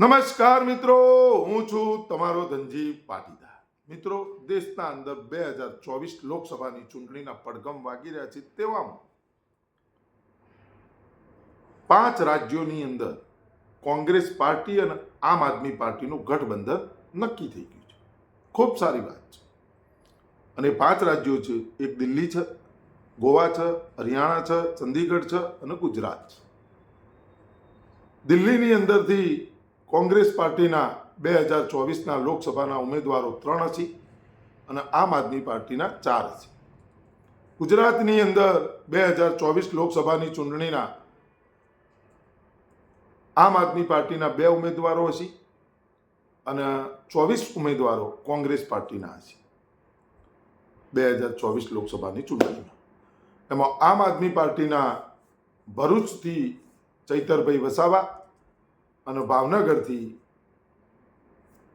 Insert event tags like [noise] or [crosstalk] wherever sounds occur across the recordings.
નમસ્કાર મિત્રો, હું છું તમારો ધનજી પાટીદાર. મિત્રો, દેશના અંદર બે હજાર ચોવીસ લોકસભાની ચૂંટણીના પડઘમ વાગી રહ્યા છે તેવામાં પાંચ રાજ્યોની અંદર કોંગ્રેસ પાર્ટી અને આમ આદમી પાર્ટીનું ગઠબંધન નક્કી થઈ ગયું છે. ખૂબ સારી વાત છે. અને પાંચ રાજ્યો છે, એક દિલ્હી છે, ગોવા છે, હરિયાણા છે, ચંદીગઢ છે અને ગુજરાત છે. દિલ્હીની અંદરથી કોંગ્રેસ પાર્ટીના બે હજાર ચોવીસના લોકસભાના ઉમેદવારો ત્રણ હશે અને આમ આદમી પાર્ટીના ચાર હશે. ગુજરાતની અંદર બે હજાર ચોવીસ લોકસભાની ચૂંટણીના આમ આદમી પાર્ટીના બે ઉમેદવારો હશે અને ચોવીસ ઉમેદવારો કોંગ્રેસ પાર્ટીના હશે. બે હજાર ચોવીસ લોકસભાની ચૂંટણીમાં. એમાં આમ આદમી પાર્ટીના ભરૂચથી ચૈતરભાઈ વસાવા અને ભાવનગરથી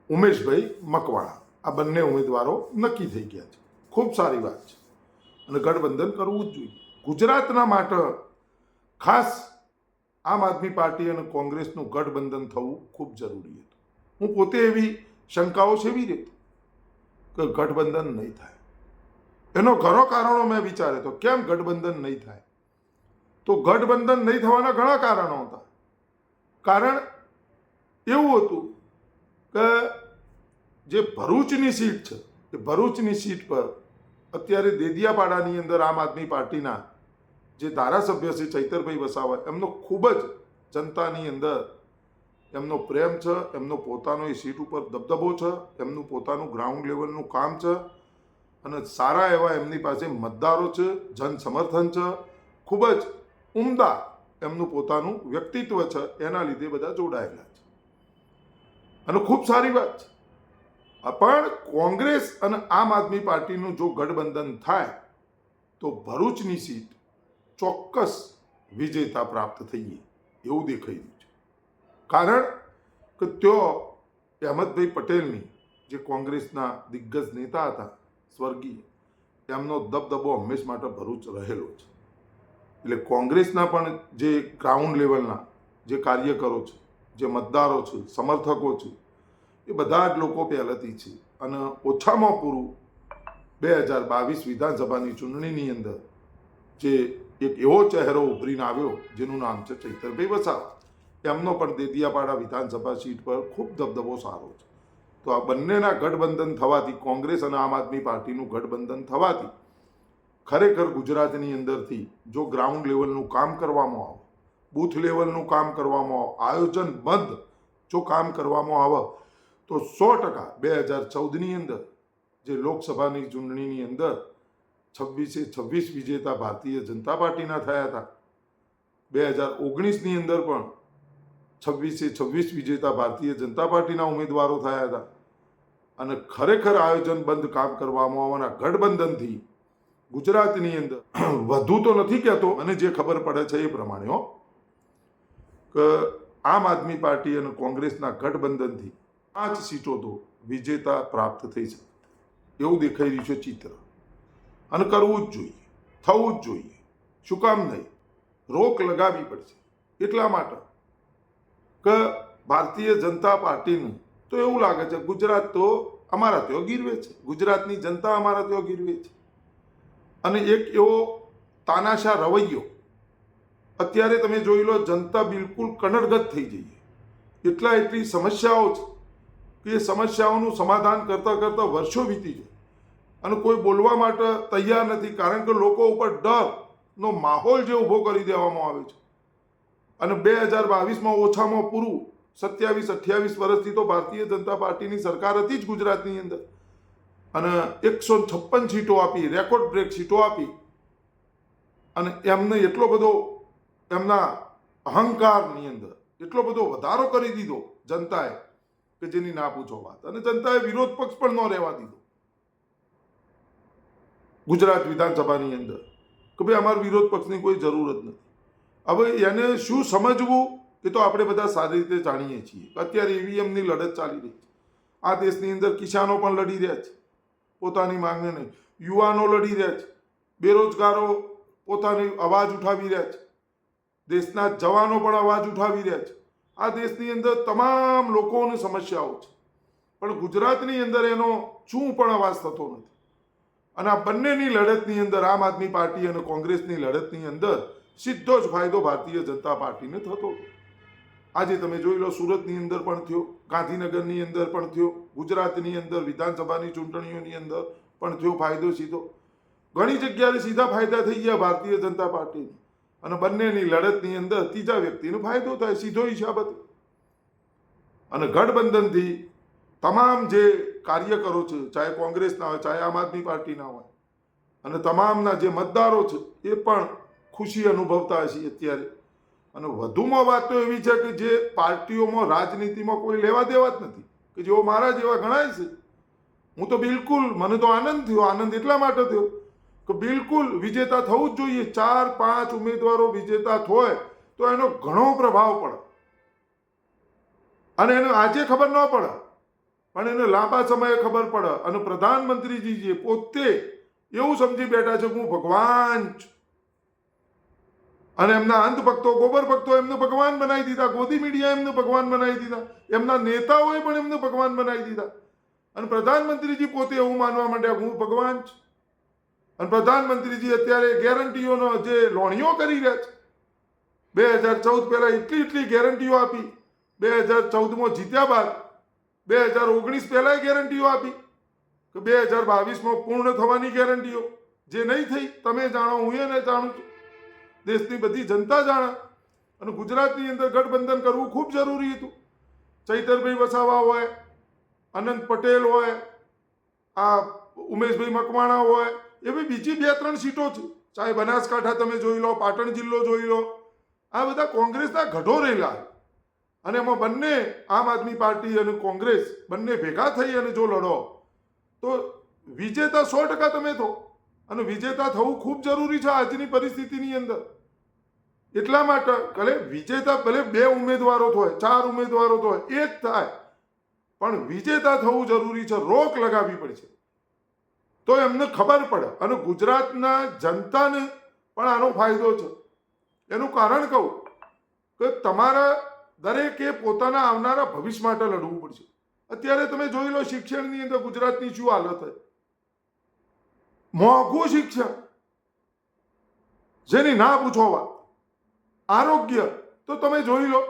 ઉમેશભાઈ મકવાણા. આ બંને ઉમેદવારો નક્કી થઈ ગયા છે. ખૂબ સારી વાત છે. અને ગઠબંધન કરવું જ જોઈએ. ગુજરાતના માટે ખાસ આમ આદમી પાર્ટી અને કોંગ્રેસનું ગઠબંધન થવું ખૂબ જરૂરી હતું. હું પોતે એવી શંકાઓ સેવી રહેતો કે ગઠબંધન નહીં થાય. એનો ઘણો કારણો મેં વિચારે તો કેમ ગઠબંધન નહીં થાય? તો ગઠબંધન નહીં થવાના ઘણા કારણો હતા. કારણ એવું હતું કે જે ભરૂચની સીટ છે, એ ભરૂચની સીટ પર અત્યારે દેદિયાપાડાની અંદર આમ આદમી પાર્ટીના જે ધારાસભ્ય છે ચૈતરભાઈ વસાવા, એમનો ખૂબ જ જનતાની અંદર એમનો પ્રેમ છે, એમનો પોતાનો એ સીટ ઉપર દબદબો છે, એમનું પોતાનું ગ્રાઉન્ડ લેવલનું કામ છે અને સારા એવા એમની પાસે મતદારો છે જન સમર્થન છે, ખૂબ જ ઉમદા એમનું પોતાનું વ્યક્તિત્વ છે, એના લીધે બધા જોડાયેલા છે. અને ખૂબ સારી વાત છે. પણ કોંગ્રેસ અને આમ આદમી પાર્ટીનું જો ગઠબંધન થાય, તો ભરૂચની સીટ ચોક્કસ વિજેતા પ્રાપ્ત થઈએ એવું દેખાઈ રહ્યું છે. કારણ કે ત્યાં અહેમદભાઈ પટેલની જે કોંગ્રેસના દિગ્ગજ નેતા હતા, સ્વર્ગીય, એમનો દબદબો હંમેશ માટે ભરૂચ રહેલો છે. એટલે કોંગ્રેસના પણ જે ગ્રાઉન્ડ લેવલના જે કાર્યકરો છે જે મતદારો છે, સમર્થકો છે, એ બધા જ લોકો પહેલેથી છે. અને ઓછામાં પૂરું બે હજાર બાવીસ વિધાનસભાની ચૂંટણીની અંદર જે એક એવો ચહેરો ઉભરીને આવ્યો, જેનું નામ છે ચૈતરભાઈ વસાવા. એમનો પણ દેદિયાપાડા વિધાનસભા સીટ પર ખૂબ દબદબો સારો છે. તો આ બંનેના ગઠબંધન થવાથી, કોંગ્રેસ અને આમ આદમી પાર્ટીનું ગઠબંધન થવાથી, ખરેખર ગુજરાતની અંદરથી જો ગ્રાઉન્ડ લેવલનું કામ કરવામાં આવે બૂથ લેવલનું કામ કરવામાં આવે આયોજનબદ્ધ જો કામ કરવામાં આવે તો સો ટકા બે હજાર ચૌદની અંદર જે લોકસભાની ચૂંટણીની અંદર છવ્વીસે છવ્વીસ વિજેતા ભારતીય જનતા પાર્ટીના થયા હતા. બે હજાર ઓગણીસની અંદર પણ છવ્વીસે છવ્વીસ વિજેતા ભારતીય જનતા પાર્ટીના ઉમેદવારો થયા હતા. અને ખરેખર આયોજનબદ્ધ કામ કરવામાં આવવાના ગઠબંધનથી ગુજરાતની અંદર [clears throat] વધુ તો નથી કહેતો. અને જે ખબર પડે છે એ પ્રમાણે હો. આમ આદમી પાર્ટી અને કોંગ્રેસના ગઠબંધનથી પાંચ સીટો તો વિજેતા પ્રાપ્ત થઈ શકે. એવું દેખાઈ રહ્યું છે ચિત્ર. અને કરવું જ જોઈએ, થવું જ જોઈએ. શું કામ નહીં? રોક લગાવવી પડશે. એટલા માટે કે ભારતીય જનતા પાર્ટીનું તો એવું લાગે છે, ગુજરાત તો અમારા ત્યાં ગીરવે છે. ગુજરાતની જનતા અમારા ત્યાં ગીરવે છે. અને એક એવો તાનાશા રવૈયો અત્યારે તમે જોઈ લો, જનતા બિલકુલ કનડગત થઈ જઈએ એટલા એટલી સમસ્યાઓ છે કે એ સમસ્યાઓનું સમાધાન કરતાં કરતાં વર્ષો વીતી જાય. અને કોઈ બોલવા માટે તૈયાર નથી, કારણ કે લોકો ઉપર ડરનો માહોલ જે ઊભો કરી દેવામાં આવે છે. અને બે હજાર બાવીસમાં ઓછામાં પૂરું સત્યાવીસ, અઠ્યાવીસ વર્ષથી તો ભારતીય જનતા પાર્ટીની સરકાર હતી જ ગુજરાતની અંદર. અને એકસો છપ્પન સીટો આપી, રેકોર્ડ બ્રેક સીટો આપી. અને એમને એટલો બધો એમના અહંકારની અંદર એટલો બધો વધારો કરી દીધો જનતાએ કે જેની ના પૂછો વાત. અને જનતાએ વિરોધ પક્ષ પણ ન રહેવા દીધો. ગુજરાત વિધાનસભાની અંદર કે ભાઈ અમારે વિરોધ પક્ષની કોઈ જરૂર જ નથી. હવે એને શું સમજવું એ તો આપણે બધા સારી રીતે જાણીએ છીએ અત્યારે ઈવીએમની લડત ચાલી રહી છે. આ દેશની અંદર કિસાનો પણ લડી રહ્યા છે. પોતાની માંગને નહીં. યુવાનો લડી રહ્યા છે. બેરોજગારો પોતાની અવાજ ઉઠાવી રહ્યા છે. દેશના જવાનો પણ અવાજ ઉઠાવી રહ્યા છે. આ દેશની અંદર તમામ લોકોની સમસ્યાઓ છે. પણ ગુજરાતની અંદર એનો શું પણ અવાજ થતો નથી. અને આ બંનેની લડતની અંદર, આમ આદમી પાર્ટી અને કોંગ્રેસની લડતની અંદર સીધો જ ફાયદો ભારતીય જનતા પાર્ટીને થતો આજે તમે જોઈ લો, સુરતની અંદર પણ થયો, ગાંધીનગરની અંદર પણ થયો, ગુજરાતની અંદર, વિધાનસભાની ચૂંટણીઓની અંદર પણ થયો ફાયદો સીધો. ઘણી જગ્યાએ સીધા ફાયદા થઈ ગયા ભારતીય જનતા પાર્ટીને. અને બંનેની લડતની અંદર ત્રીજા વ્યક્તિનો ફાયદો થાય, સીધો હિસાબ હતો અને ગઠબંધનથી તમામ જે કાર્યકરો છે, ચાહે કોંગ્રેસના હોય, ચાહે આમ આદમી પાર્ટીના હોય, અને તમામના જે મતદારો છે, એ પણ ખુશી અનુભવતા હશે અત્યારે. અને વધુમાં વાત તો એવી છે કે જે પાર્ટીઓમાં, રાજનીતિમાં કોઈ લેવા દેવા જ નથી, કે જેઓ મારા જેવા ગણાય છે. હું તો બિલકુલ, મને તો આનંદ થયો, આનંદ એટલા માટે થયો બિલકુલ વિજેતા થવું જ જોઈએ. ચાર, પાંચ ઉમેદવારો વિજેતા થાય તો એનો ઘણો પ્રભાવ પડે. અને એને આજે ખબર ન પડે, પણ એને લાંબા સમયે ખબર પડે. અને પ્રધાનમંત્રીજી જે પોતે એવું સમજી બેઠા છે, હું ભગવાન અને એમના અંત ભક્તો, ગોબર ભક્તો એમને ભગવાન બનાવી દીધા. ગોદી મીડિયા એમને ભગવાન બનાવી દીધા. એમના નેતાઓએ પણ એમને ભગવાન બનાવી દીધા. અને પ્રધાનમંત્રીજી પોતે એવું માનવા માંડ્યા, હું ભગવાન છું અને પ્રધાનમંત્રીજી અત્યારે ગેરંટીઓનો જે લોણીઓ કરી રહ્યા છે. બે હજાર ચૌદ પહેલાં એટલી એટલી ગેરંટીઓ આપી. બે હજાર ચૌદમાં જીત્યા બાદ બે હજાર ઓગણીસ પહેલાંય ગેરંટીઓ આપી. કે બે હજાર બાવીસમાં પૂર્ણ થવાની ગેરંટીઓ. જે નહીં થઈ, તમે જાણો, હું એને જાણું છું. દેશની બધી જનતા જાણે. અને ગુજરાતની અંદર ગઠબંધન કરવું ખૂબ જરૂરી હતું. ચૈતરભાઈ વસાવા હોય, અનંત પટેલ હોય, આ ઉમેશભાઈ મકવાણા હોય એવી બીજી બે ત્રણ સીટો છે. ચાહે બનાસકાંઠા તમે જોઈ લો, પાટણ જિલ્લો જોઈ લો. આ બધા કોંગ્રેસના ગઢો રહેલા અને એમાં બંને આમ આદમી પાર્ટી અને કોંગ્રેસ બંને ભેગા થઈ અને જો લડો, તો વિજેતા સો ટકા તમે થો અને વિજેતા થવું ખૂબ જરૂરી છે આજની પરિસ્થિતિની અંદર. એટલા માટે ભલે વિજેતા ભલે બે ઉમેદવારો થાય ચાર ઉમેદવારો થાય એ જ થાય. પણ વિજેતા થવું જરૂરી છે, રોક લગાવવી પડશે. તો એમને ખબર પડે. અને ગુજરાતના જનતાને પણ આનો ફાયદો છે. એનું કારણ કહું કે તમારા દરેકે પોતાના આવનારા ભવિષ્ય માટે લડવું પડશે. અત્યારે તમે જોઈ લો શિક્ષણની અંદર ગુજરાતની શું હાલત છે મોંઘું શિક્ષણ. જેની ના પૂછો વાત. આરોગ્ય. તો તમે જોઈ લો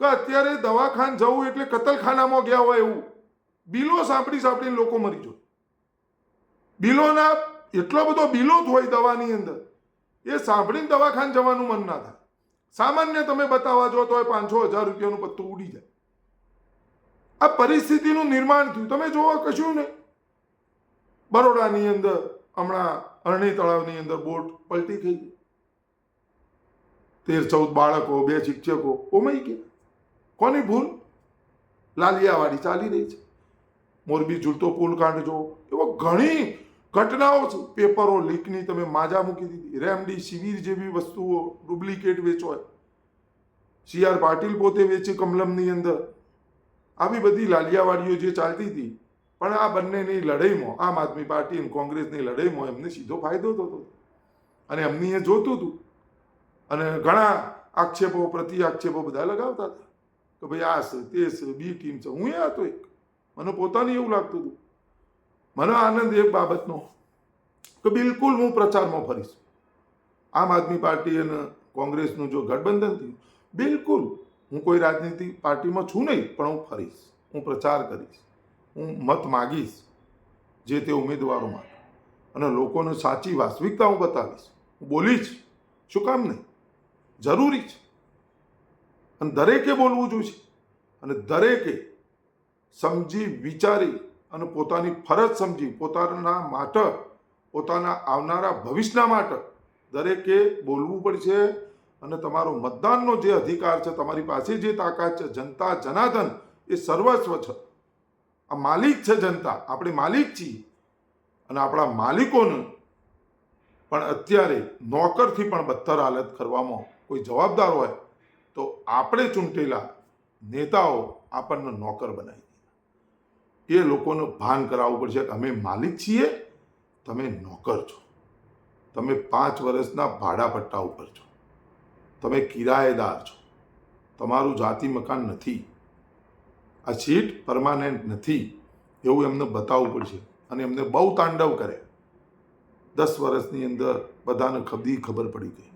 કે અત્યારે દવાખાન જવું એટલે કતલખાનામાં ગયા હોય એવું. બિલો સાંભળી સાંભળીને લોકો મરી જાય બિલોના એટલો બધો બિલો હોય દવાની અંદર. એ સાંભળીને દવાખાન જવાનું મન ના થાય. સામાન્ય તમે બતાવવા જો તો પાંચસો હજાર રૂપિયાનું પત્તું ઉડી જાય. આ પરિસ્થિતિનું નિર્માણ થયું. તમે જોવા કશું નહીં બરોડાની અંદર હમણાં અરણી તળાવની અંદર બોટ પલટી થઈ ગઈ. તેર ચૌદ બાળકો, બે શિક્ષકો ઓમઈ ગયા. કોની ભૂલ? લાલિયાવાડી ચાલી રહી છે. મોરબી ઝૂલતો પુલ કાંડ જો એવો ઘણી ઘટનાઓ છે. પેપરો, લીકની તમે માજા મૂકી દીધી. રેમડી શિવિર જેવી વસ્તુઓ ડુપ્લિકેટ વેચો સી આર પાટીલ પોતે વેચે કમલમની અંદર. આવી બધી લાલિયાવાડીઓ જે ચાલતી હતી. પણ આ બંનેની લડાઈમાં, આમ આદમી પાર્ટી અને કોંગ્રેસની લડાઈમાં એમને સીધો ફાયદો થતો અને એમની એ જોતું હતું. અને ઘણા આક્ષેપો પ્રતિ આક્ષેપો બધા લગાવતા હતા. કે ભાઈ આ છે, તે છે, બી ટીમ છે. હું એ હતો એક. મને પોતાને એવું લાગતું હતું. મને આનંદ એક બાબતનો કે બિલકુલ હું પ્રચારમાં ફરીશ. આમ આદમી પાર્ટી અને કોંગ્રેસનું જો ગઠબંધન થયું, બિલકુલ હું કોઈ રાજનીતિ પાર્ટીમાં છું નહીં, પણ હું ફરીશ. હું પ્રચાર કરીશ. હું મત માગીશ જે તે ઉમેદવારો માટે. અને લોકોને સાચી વાસ્તવિકતા હું બતાવીશ. હું બોલીશ શું કામ નહીં? જરૂરી છે. અને દરેકે બોલવું જોઈએ. અને દરેકે સમજી વિચારી અને પોતાની ફરજ સમજી, પોતાના માટે, પોતાના આવનારા ભવિષ્યના માટે દરેકે બોલવું પડશે અને તમારો મતદાનનો જે અધિકાર છે, તમારી પાસે જે તાકાત છે, જનતા જનાધન એ સર્વસ્વ છે. આ માલિક છે જનતા, આપણે માલિક છીએ અને આપણા માલિકોને પણ અત્યારે નોકરથી પણ બદતર હાલત કરવામાં કોઈ જવાબદાર હોય તો આપણે ચૂંટેલા નેતાઓ આપણને નોકર બનાવી એ લોકોને ભાન કરાવવું પડશે. કે અમે માલિક છીએ, તમે નોકર છો. તમે પાંચ વર્ષના ભાડા પટ્ટા ઉપર છો. તમે કિરાયેદાર છો. તમારું જાતિ મકાન નથી. આ સીટ પરમાનન્ટ નથી. એવું એમને બતાવવું પડશે અને એમને બહુ તાંડવ કરે. દસ વર્ષની અંદર બધાને ખબી ખબર પડી ગઈ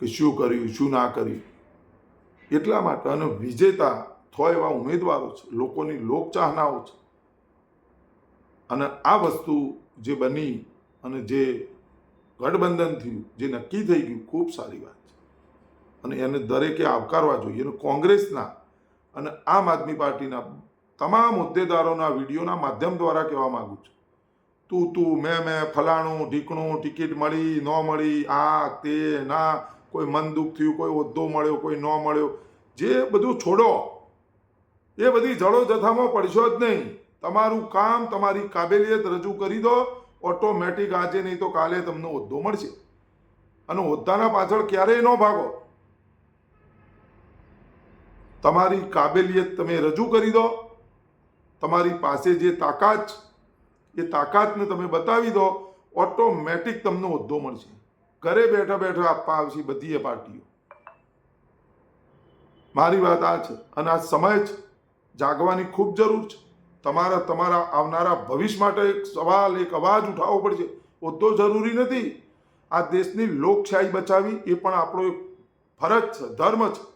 કે શું કર્યું, શું ના કર્યું. એટલા માટે અને વિજેતા થયો એવા ઉમેદવારો છે, લોકોની લોકચાહનાઓ છે. અને આ વસ્તુ જે બની અને જે ગઠબંધન થયું, જે નક્કી થઈ ગયું, ખૂબ સારી વાત છે. અને એને દરેકે આવકારવા જોઈએ. અને કોંગ્રેસના અને આમ આદમી પાર્ટીના તમામ હોદ્દેદારોના વિડીયોના માધ્યમ દ્વારા કહેવા માંગુ છું. તું તું, મેં મેં, ફલાણું, ઢીકણું, ટિકિટ મળી, ન મળી, આ, તે, ના, કોઈ મન દુઃખ થયું, કોઈ હોદ્દો મળ્યો, કોઈ ન મળ્યો, જે બધું છોડો એ બધી જળો જથામાં પડશો જ નહીં. તમારું કામ, તમારી કાબેલિયત રજૂ કરી દો. ઓટોમેટિક આજે નહીં તો કાલે તમને હોદ્દો મળશે. અને હોદ્દાના પાછળ ક્યારેય ન ભાગો. તમારી કાબેલિયત તમે રજૂ કરી દો. તમારી પાસે જે તાકાત એ તાકાતને તમે બતાવી દો. ઓટોમેટિક તમને હોદ્દો મળશે. ઘરે બેઠા બેઠા આપવા આવશે બધી પાર્ટીઓ. મારી વાત આ છે અને આ સમય છે. જાગવાની ખૂબ જરૂર છે. તમારા તમારા આવનારા ભવિષ્ય માટે એક સવાલ, એક અવાજ ઉઠાવવો પડશે. હોદ્દો જરૂરી નથી. આ દેશની લોકશાહી બચાવવી એ પણ આપણો એક ફરજ છે, ધર્મ છે.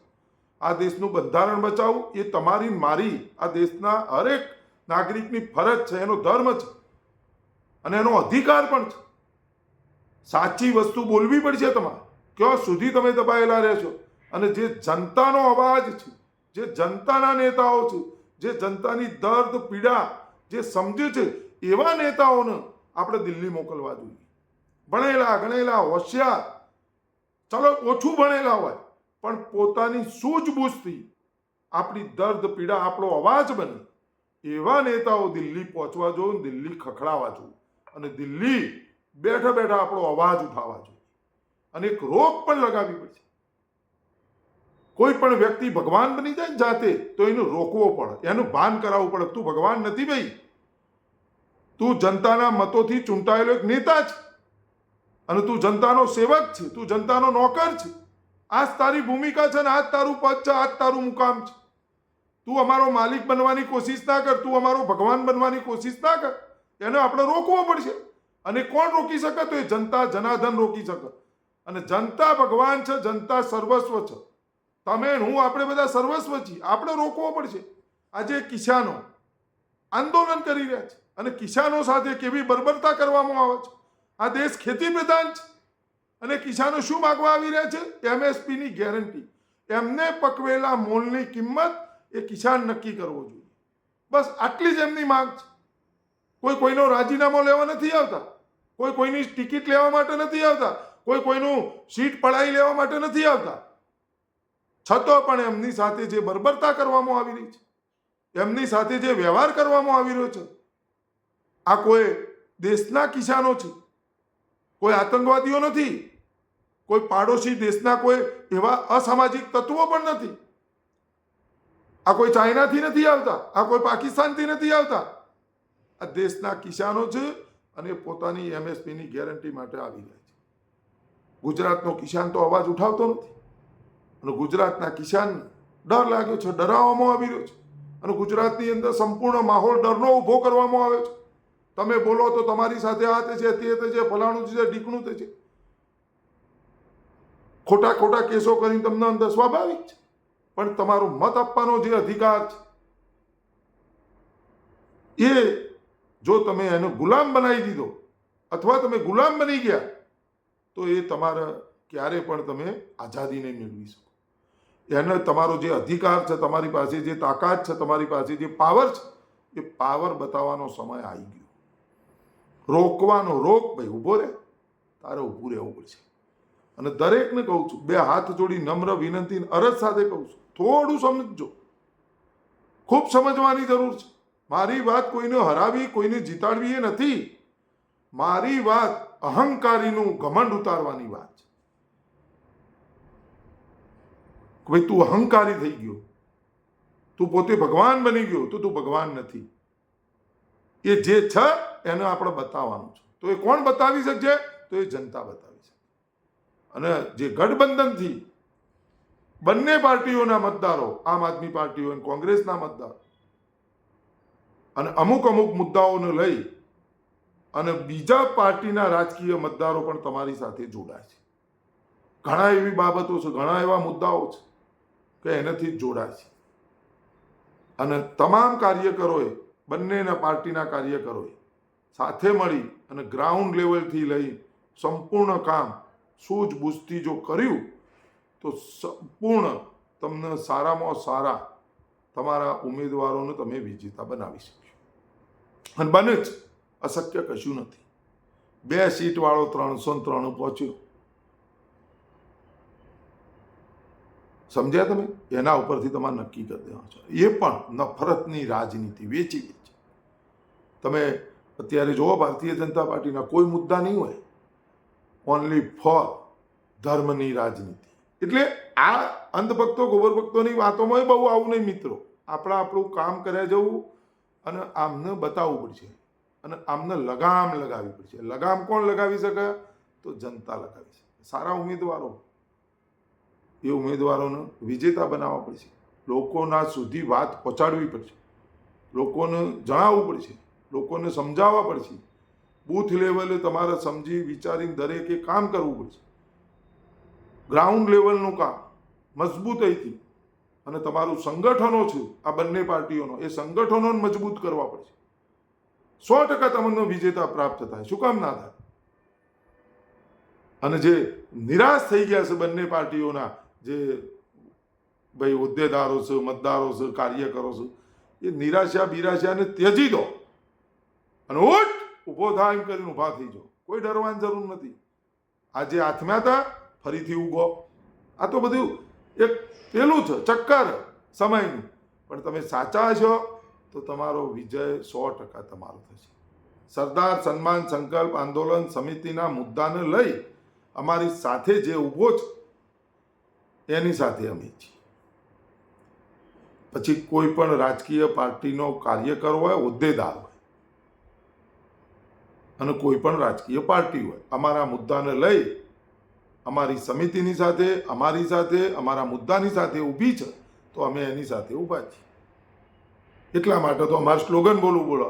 આ દેશનું બંધારણ બચાવવું એ તમારી, મારી, આ દેશના હરેક નાગરિકની ફરજ છે, એનો ધર્મ છે. અને એનો અધિકાર પણ છે. સાચી વસ્તુ બોલવી પડશે તમારે. ક્યાં સુધી તમે દબાયેલા રહેશો? અને જે જનતાનો અવાજ છે જે જનતાના નેતાઓ છે, જે જનતાની દર્દ, પીડા જે સમજે છે, એવા નેતાઓને આપણે દિલ્હી મોકલવા જોઈએ. ભણેલા, ગણેલા, હોશિયાર, ચલો ઓછું ભણેલા હોય, પણ પોતાની સૂઝબૂઝથી આપણી દર્દ, પીડા, આપણો અવાજ બને, એવા નેતાઓ દિલ્હી પહોંચવા જોઈએ, દિલ્હી ખખડાવવા જોઈએ અને દિલ્હી બેઠા બેઠા આપણો અવાજ ઉઠાવવા જોઈએ. અને એક રોક પણ લગાવવી પડશે. કોઈ પણ વ્યક્તિ ભગવાન બની જાય ને જાતે, તો એનું રોકવો પડે. એનું ભાન કરાવવું પડે. તું ભગવાન નથી ભાઈ. તું જનતાના મતોથી ચૂંટાયેલો એક નેતા છે અને તું જનતાનો સેવક છે. તું જનતાનો નોકર છે. આ જ તારી ભૂમિકા છે ને આ જ તારું પદ છે આ જ તારું મુકામ છે. તું અમારો માલિક બનવાની કોશિશ ના કર. તું અમારો ભગવાન બનવાની કોશિશ ના કર. એને આપણે રોકવો પડશે. અને કોણ રોકી શકે? તો એ જનતા જનાધન રોકી શકે. અને જનતા ભગવાન છે, જનતા સર્વસ્વ છે. તમે હું, આપણે બધા સર્વસ્વ છીએ. આપણે રોકવો પડશે. આજે કિસાનો આંદોલન કરી રહ્યા છે. અને કિસાનો સાથે કેવી બર્બરતા કરવામાં આવે છે. આ દેશ ખેતી પ્રધાન છે. અને કિસાનો શું માગવા આવી રહ્યા છે? એમએસપીની ગેરંટી. એમને પકવેલા મોલની કિંમત એ કિસાન નક્કી કરવો જોઈએ. બસ આટલી જ એમની માંગ છે. કોઈ કોઈનો રાજીનામો લેવા નથી આવતા. કોઈ કોઈની ટિકિટ લેવા માટે નથી આવતા. કોઈ કોઈનું સીટ પડાવી લેવા માટે નથી આવતા. છતાં પણ એમની સાથે જે બર્બરતા કરવામાં આવી રહી છે, એમની સાથે જે વ્યવહાર કરવામાં આવી રહ્યો છે, આ કોઈ દેશના કિસાનો છે? કોઈ આતંકવાદીઓ નથી? કોઈ પાડોશી દેશના કોઈ એવા અસામાજિક તત્વો પણ નથી? આ કોઈ ચાઇનાથી નથી આવતા? આ કોઈ પાકિસ્તાનથી નથી આવતા? આ દેશના કિસાનો છે અને પોતાની એમએસપીની ગેરંટી માટે આવી જાય છે. ગુજરાતનો કિસાન તો અવાજ ઉઠાવતો નથી. અને ગુજરાતના કિસાન ડર લાગ્યો છે, ડરાવવામાં આવી રહ્યો છે. અને ગુજરાતની અંદર સંપૂર્ણ માહોલ ડરનો ઊભો કરવામાં આવે છે. તમે બોલો તો તમારી સાથે આ તે છે, તે તે છે, ફલાણું છે, ઢીકણું તે છે. ખોટા ખોટા કેસો કરીને તમને અંદર સ્વાભાવિક છે. પણ તમારો મત આપવાનો જે અધિકાર છે, એ જો તમે એને ગુલામ બનાવી દીધો અથવા તમે ગુલામ બની ગયા, તો એ તમારા ક્યારે પણ તમે આઝાદી નહીં મેળવી શકો. એને તમારો જે અધિકાર છે, તમારી પાસે જે તાકાત છે, તમારી પાસે જે પાવર છે, એ પાવર બતાવવાનો સમય આવી ગયો. રોકવાનો રોક ભાઈ, ઊભો રહે તારે ઊભું રહેવું પડશે. અને દરેકને કહું છું, બે હાથ જોડી નમ્ર વિનંતી અરજ સાથે કહું છું, થોડું સમજજો. ખૂબ સમજવાની જરૂર છે. મારી વાત કોઈને હરાવી, કોઈને જીતાડવી એ નથી. મારી વાત અહંકારીનું ઘમંડ ઉતારવાની વાત છે. કે ભાઈ તું અહંકારી થઈ ગયો. તું પોતે ભગવાન બની ગયો તો તું ભગવાન નથી. એ જે છે એને આપણે બતાવવાનું છે. તો એ કોણ બતાવી શકશે? તો એ જનતા બતાવી શકે. અને જે ગઠબંધનથી બંને પાર્ટીઓના મતદારો, આમ આદમી પાર્ટીઓ અને કોંગ્રેસના મતદારો, અને અમુક અમુક મુદ્દાઓને લઈ અને બીજા પાર્ટીના રાજકીય મતદારો પણ તમારી સાથે જોડાય છે. ઘણા એવી બાબતો છે, ઘણા એવા મુદ્દાઓ છે. કે એનાથી જોડાય છે. અને તમામ કાર્યકરોએ બંનેના પાર્ટીના કાર્યકરોએ સાથે મળી અને ગ્રાઉન્ડ લેવલથી લઈ સંપૂર્ણ કામ સૂઝબૂઝથી જો કર્યું, તો સંપૂર્ણ તમને સારામાં સારા તમારા ઉમેદવારોને તમે વિજેતા બનાવી શકશો. અને બને જ અશક્ય કશું નથી. બે સીટવાળો ત્રણસો ત્રણ પહોંચ્યો. સમજ્યા તમે? એના ઉપરથી તમારે નક્કી કરી દેવાનું છે. એ પણ નફરતની રાજનીતિ વેચી વેચી તમે અત્યારે જુઓ ભારતીય જનતા પાર્ટીના કોઈ મુદ્દા નહીં હોય. ઓનલી ફોર ધર્મની રાજનીતિ. એટલે આ અંધભક્તો, ગોબરભક્તોની વાતોમાં બહુ આવું નહીં મિત્રો. આપણા આપણું કામ કર્યા જવું અને આમને બતાવવું પડશે. અને આમને લગામ લગાવવી પડશે. લગામ કોણ લગાવી શકે? તો જનતા લગાવી શકે. સારા ઉમેદવારો. એ ઉમેદવારોને વિજેતા બનાવવા પડશે. લોકોના સુધી વાત પહોંચાડવી પડશે. લોકોને જણાવવું પડશે. લોકોને સમજાવવા પડશે. બૂથ લેવલે તમારે સમજી વિચારીને દરેકે કામ કરવું પડશે. ગ્રાઉન્ડ લેવલનું કામ મજબૂતાઈથી અને તમારું સંગઠનો છે, આ બંને પાર્ટીઓનો, એ સંગઠનોને મજબૂત કરવા પડશે. સો ટકા તમને વિજેતા પ્રાપ્ત થાય. શું કામ ના થાય? અને જે નિરાશ થઈ ગયા છે બંને પાર્ટીઓના જે ભાઈ હોદ્દેદારો છે, મતદારો છે, કાર્યકરો છે, એ નિરાશા, બિરાશાને ત્યજી દો. અને ઉઠ, ઊભો થાય એમ કરીને ઊભા થઈ જાઓ. કોઈ ડરવાની જરૂર નથી. આજે હાથમાં હતા, ફરીથી ઉગો આ તો બધું એક પેલું છે, ચક્કર સમયનું. પણ તમે સાચા છો, તો તમારો વિજય સો ટકા તમારો થશે. સરદાર સન્માન સંકલ્પ આંદોલન સમિતિના મુદ્દાને લઈ અમારી સાથે જે ઊભો છે એની સાથે અમે છીએ. પછી કોઈ પણ રાજકીય પાર્ટીનો કાર્યકર હોય, હોદ્દેદાર હોય, અને કોઈ પણ રાજકીય પાર્ટી હોય, અમારા મુદ્દાને લઈ અમારી સમિતિની સાથે, અમારી સાથે, અમારા મુદ્દાની સાથે ઊભી છે, તો અમે એની સાથે ઊભા છીએ. એટલા માટે તો અમારું સ્લોગન બોલવું બોલો.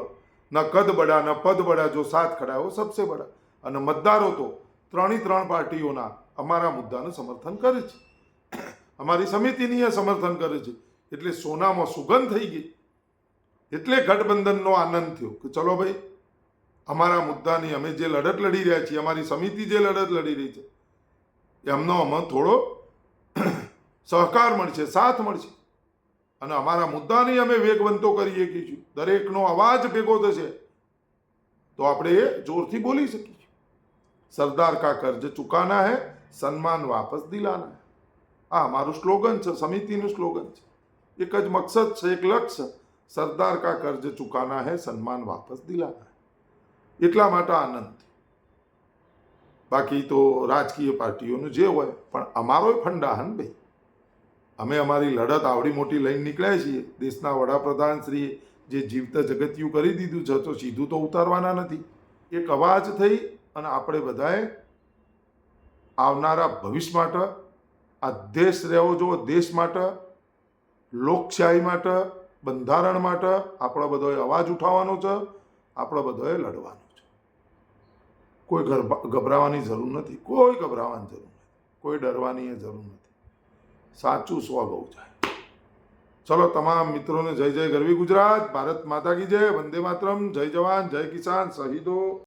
ન કદ બડા, ન પદ બડા, જો સાથ ખડા હો સબસે બડા. અને મતદારો તો ત્રણેય ત્રણ પાર્ટીઓના અમારા મુદ્દાનું સમર્થન કરે છે. અમારી સમિતિની એ સમર્થન કરે છે. એટલે સોનામાં સુગંધ થઈ ગઈ. એટલે ગઠબંધનનો આનંદ થયો કે ચલો ભાઈ, અમારા મુદ્દાની અમે જે લડત લડી રહ્યા છીએ, અમારી સમિતિ જે લડત લડી રહી છે, એમનો અમે થોડો સહકાર મળશે, સાથ મળશે. અને અમારા મુદ્દાની અમે વેગવંતો કરી શકીશું દરેકનો અવાજ ભેગો થશે, તો આપણે એ જોરથી બોલી શકીએ સરદાર કા કર્જ ચુકાના હે, સન્માન વાપસ દિલાના હે. આ મારું સ્લોગન છે, સમિતિનું સ્લોગન છે. એક જ મકસદ છે, એક લક્ષ્ય. સરદાર કા કર્જ ચુકાના હે, સન્માન વાપસ દિલાના એટલા માટે આનંદ. બાકી તો રાજકીય પાર્ટીઓનું જે હોય, પણ અમારો ફંડાહન ભાઈ અમે અમારી લડત આવડી મોટી લઈને નીકળ્યા છીએ. દેશના વડાપ્રધાન શ્રીએ જે જીવતા જગતિયું કરી દીધું છે, તો સીધું તો ઉતારવાના નથી. એક અવાજ થઈ અને આપણે બધાએ આવનારા ભવિષ્ય માટે આ દેશ રહેવો જોવો, દેશ માટે, લોકશાહી માટે, બંધારણ માટે આપણો બધોએ અવાજ ઉઠાવવાનો છે, આપણો બધાએ લડવાનો છે. કોઈ ગભરાવાની જરૂર નથી, કોઈ ગભરાવાની જરૂર નથી, કોઈ ડરવાની એ જરૂર નથી. સાચું સ્વભાવ જાય. ચલો, તમામ મિત્રોને જય જય ગરવી ગુજરાત, ભારત માતા કી જય, વંદે માતરમ, જય જવાન, જય કિસાન, શહીદો.